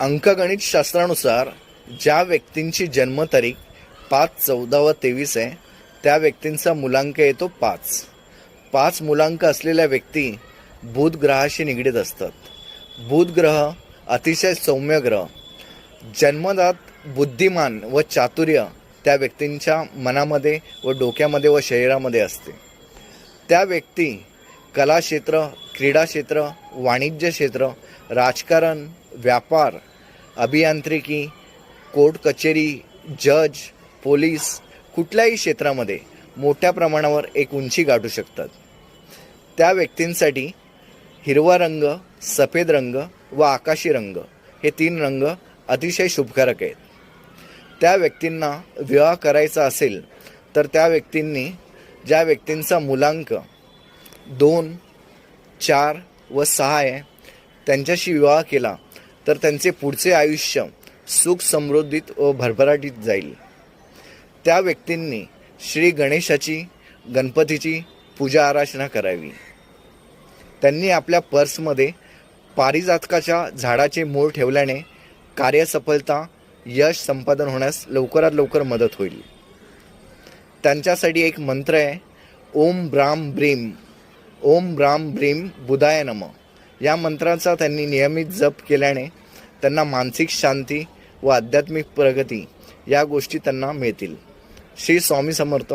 अंकगणित शास्त्रानुसार ज्या व्यक्तींची जन्मतारीख पाच चौदा व तेवीस आहे त्या व्यक्तींचा मुलांक येतो पाच. पाच मुलांक असलेल्या व्यक्ती बुध ग्रहाशी निगडीत असतात. बुध ग्रह अतिशय सौम्य ग्रह. जन्मदात बुद्धिमान व चातुर्य त्या व्यक्तींच्या मनामध्ये व डोक्यामध्ये व शरीरामध्ये असते. त्या व्यक्ती कलाक्षेत्र क्रीडाक्षेत्र क्रीडा क्षेत्र वाणिज्य क्षेत्र राजकारण व्यापार अभियांत्रिकी कोर्ट कचेरी जज पोलीस कुठल्याही क्षेत्रामध्ये मोठ्या प्रमाणावर एक उंची गाठू शकतात. त्या व्यक्तींसाठी हिरवा रंग सफेद रंग व आकाशी रंग हे तीन रंग अतिशय शुभकारक आहेत. त्या व्यक्तींना विवाह करायचा असेल तर त्या व्यक्तींनी ज्या व्यक्तींचा मुलांक दोन चार व सहा आहे त्यांच्याशी विवाह केला तर त्यांचे पुढचे आयुष्य सुख समृद्धीत व भरभराटीत जाईल. त्या व्यक्तींनी श्री गणेशाची गणपतीची पूजा आराधना करावी. त्यांनी आपल्या पर्समध्ये पारिजातकाच्या झाडाचे मूळ ठेवल्याने कार्यसफलता यश संपादन होण्यास लवकरात लवकर मदत होईल. त्यांच्यासाठी एक मंत्र आहे ओम ब्राम ब्रीम ओम ब्राम ब्रीम बुधाय नम. या मंत्राचा त्यांनी नियमित जप केल्याने त्यांना मानसिक शांती व आध्यात्मिक प्रगती या गोष्टी त्यांना मिळतील. श्री स्वामी समर्थ.